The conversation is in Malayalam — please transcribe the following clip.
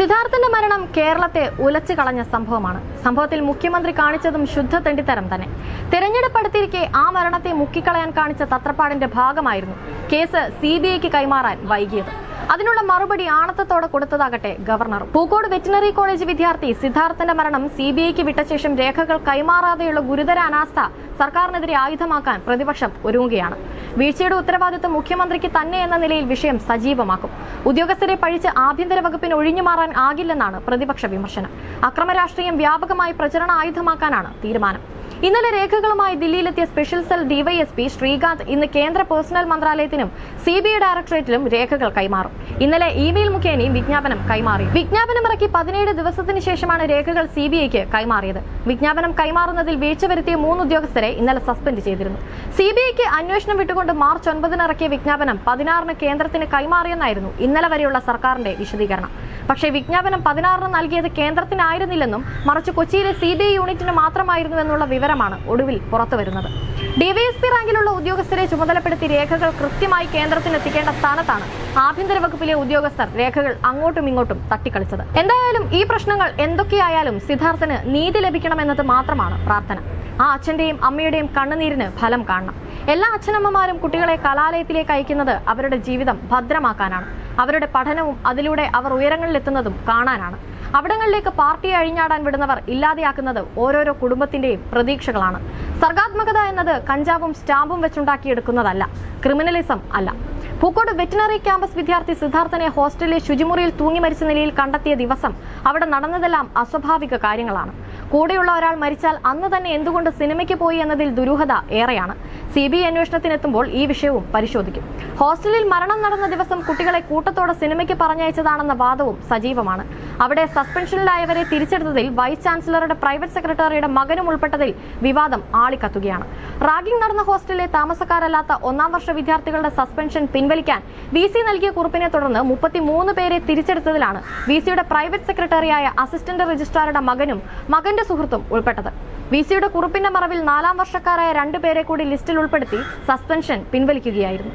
സിദ്ധാർത്ഥന്റെ മരണം കേരളത്തെ ഉലച്ചു കളഞ്ഞ സംഭവമാണ്. സംഭവത്തിൽ മുഖ്യമന്ത്രി കാണിച്ചതും ശുദ്ധ തെണ്ടിത്തരം തന്നെ. തെരഞ്ഞെടുപ്പ് അടുത്തിരിക്കെ ആ മരണത്തെ മുക്കിക്കളയാൻ കാണിച്ച തത്രപ്പാടിന്റെ ഭാഗമായിരുന്നു കേസ് സി കൈമാറാൻ വൈകിയത്. അതിനുള്ള മറുപടി ആണത്തത്തോടെ കൊടുത്തതാകട്ടെ ഗവർണർ. പൂക്കോട് വെറ്റിനറി കോളേജ് വിദ്യാർത്ഥി സിദ്ധാർത്ഥന്റെ മരണം സി ബി ഐക്ക് വിട്ട ശേഷം രേഖകൾ കൈമാറാതെയുള്ള ഗുരുതര അനാസ്ഥ സർക്കാരിനെതിരെ ആയുധമാക്കാൻ പ്രതിപക്ഷം ഒരുങ്ങുകയാണ്. വീഴ്ചയുടെ ഉത്തരവാദിത്വം മുഖ്യമന്ത്രിക്ക് തന്നെ എന്ന നിലയിൽ വിഷയം സജീവമാക്കും. ഉദ്യോഗസ്ഥരെ പഴിച്ച് ആഭ്യന്തര വകുപ്പിന് ഒഴിഞ്ഞു മാറാൻ ആകില്ലെന്നാണ് പ്രതിപക്ഷ വിമർശനം. അക്രമ രാഷ്ട്രീയം വ്യാപകമായി പ്രചരണ ആയുധമാക്കാനാണ് തീരുമാനം. ഇന്നലെ രേഖകളുമായി ദില്ലിയിലെത്തിയ സ്പെഷ്യൽ സെൽ ഡിവൈഎസ്പി ശ്രീകാന്ത് ഇന്ന് കേന്ദ്ര പേഴ്സണൽ മന്ത്രാലയത്തിനും സി ബി ഐ ഡയറക്ടറേറ്റിലും രേഖകൾ കൈമാറും. ഇന്നലെ ഇമെയിൽ മുഖേനയും വിജ്ഞാപനം കൈമാറി. വിജ്ഞാപനം ഇറക്കി പതിനേഴ് ദിവസത്തിന് ശേഷമാണ് രേഖകൾ സി ബി ഐക്ക് കൈമാറിയത്. വിജ്ഞാപനം കൈമാറുന്നതിൽ വീഴ്ച വരുത്തിയ മൂന്ന് ഉദ്യോഗസ്ഥരെ ഇന്നലെ സസ്പെൻഡ് ചെയ്തിരുന്നു. സി ബി ഐക്ക് അന്വേഷണം വിട്ടുകൊണ്ട് മാർച്ച് ഒൻപതിന് ഇറക്കിയ വിജ്ഞാപനം പതിനാറിന് കേന്ദ്രത്തിന് കൈമാറിയെന്നായിരുന്നു ഇന്നലെ വരെയുള്ള സർക്കാരിന്റെ വിശദീകരണം. പക്ഷേ വിജ്ഞാപനം പതിനാറിന് നൽകിയത് കേന്ദ്രത്തിനായിരുന്നില്ലെന്നും മറിച്ച് കൊച്ചിയിലെ സി ബി ഐ യൂണിറ്റിന് മാത്രമായിരുന്നു എന്നുള്ള വിവരമാണ് ഒടുവിൽ പുറത്തുവരുന്നത് ഡിവൈഎസ്പി റാങ്കിലുള്ള ഉദ്യോഗസ്ഥരെ ചുമതലപ്പെടുത്തി രേഖകൾ കൃത്യമായി കേന്ദ്രത്തിന് എത്തിക്കേണ്ട സ്ഥാനത്താണ് ആഭ്യന്തര വകുപ്പിലെ ഉദ്യോഗസ്ഥർ രേഖകൾ അങ്ങോട്ടും ഇങ്ങോട്ടും തട്ടിക്കളിച്ചത്. എന്തായാലും ഈ പ്രശ്നങ്ങൾ എന്തൊക്കെയായാലും സിദ്ധാർത്ഥന് നീതി ലഭിക്കണമെന്നത് മാത്രമാണ് പ്രാർത്ഥന. ആ അച്ഛന്റെയും അമ്മയുടെയും കണ്ണുനീരിന് ഫലം കാണണം. എല്ലാ അച്ഛനമ്മമാരും കുട്ടികളെ കലാലയത്തിലേക്ക് അയക്കുന്നത് അവരുടെ ജീവിതം ഭദ്രമാക്കാനാണ്. അവരുടെ പഠനവും അതിലൂടെ അവർ ഉയരങ്ങളിലെത്തുന്നതും കാണാനാണ്. അവിടങ്ങളിലേക്ക് പാർട്ടിയെ അഴിഞ്ഞാടാൻ വിടുന്നവർ ഇല്ലാതെയാക്കുന്നത് ഓരോരോ കുടുംബത്തിന്റെയും പ്രതീക്ഷകളാണ്. സർഗാത്മകത എന്നത് കഞ്ചാവും സ്റ്റാമ്പും വെച്ചുണ്ടാക്കിയെടുക്കുന്നതല്ല ക്രിമിനലിസം അല്ല. പൂക്കോട് വെറ്റിനറി ക്യാമ്പസ് വിദ്യാർത്ഥി സിദ്ധാർത്ഥനെ ഹോസ്റ്റലിലെ ശുചിമുറിയിൽ തൂങ്ങി മരിച്ച നിലയിൽ കണ്ടെത്തിയ ദിവസം അവിടെ നടന്നതെല്ലാം അസ്വാഭാവിക കാര്യങ്ങളാണ്. കൂടെയുള്ള ഒരാൾ മരിച്ചാൽ അന്ന് തന്നെ എന്തുകൊണ്ട് സിനിമയ്ക്ക് പോയി എന്നതിൽ ദുരൂഹത ഏറെയാണ്. സി ബി ഐ അന്വേഷണത്തിനെത്തുമ്പോൾ ഈ വിഷയവും പരിശോധിക്കും. ഹോസ്റ്റലിൽ മരണം നടന്ന ദിവസം കുട്ടികളെ കൂട്ടത്തോടെ സിനിമയ്ക്ക് പറഞ്ഞയച്ചതാണെന്ന വാദവും സജീവമാണ്. അവിടെ സസ്പെൻഷനിലായവരെ തിരിച്ചെടുത്തതിൽ വൈസ് ചാൻസലറുടെ പ്രൈവറ്റ് സെക്രട്ടറിയുടെ മകനും ഉൾപ്പെട്ടതിൽ വിവാദം ആളിക്കത്തുകയാണ്. റാഗിംഗ് നടന്ന ഹോസ്റ്റലിലെ താമസക്കാരല്ലാത്ത ഒന്നാം വർഷ വിദ്യാർത്ഥികളുടെ സസ്പെൻഷൻ പിൻവലിക്കാൻ വി സി നൽകിയ കുറിപ്പിനെ തുടർന്ന് മുപ്പത്തിമൂന്ന് പേരെ തിരിച്ചെടുത്തതിലാണ് വി സിയുടെ പ്രൈവറ്റ് സെക്രട്ടറിയായ അസിസ്റ്റന്റ് രജിസ്ട്രാറുടെ മകനും മകന്റെ സുഹൃത്തും ഉൾപ്പെട്ടത്. വി സിയുടെ കുറിപ്പിന്റെ മറവിൽ നാലാം വർഷക്കാരായ രണ്ടുപേരെ കൂടി ലിസ്റ്റിൽ ഉൾപ്പെടുത്തി സസ്പെൻഷൻ പിൻവലിക്കുകയായിരുന്നു.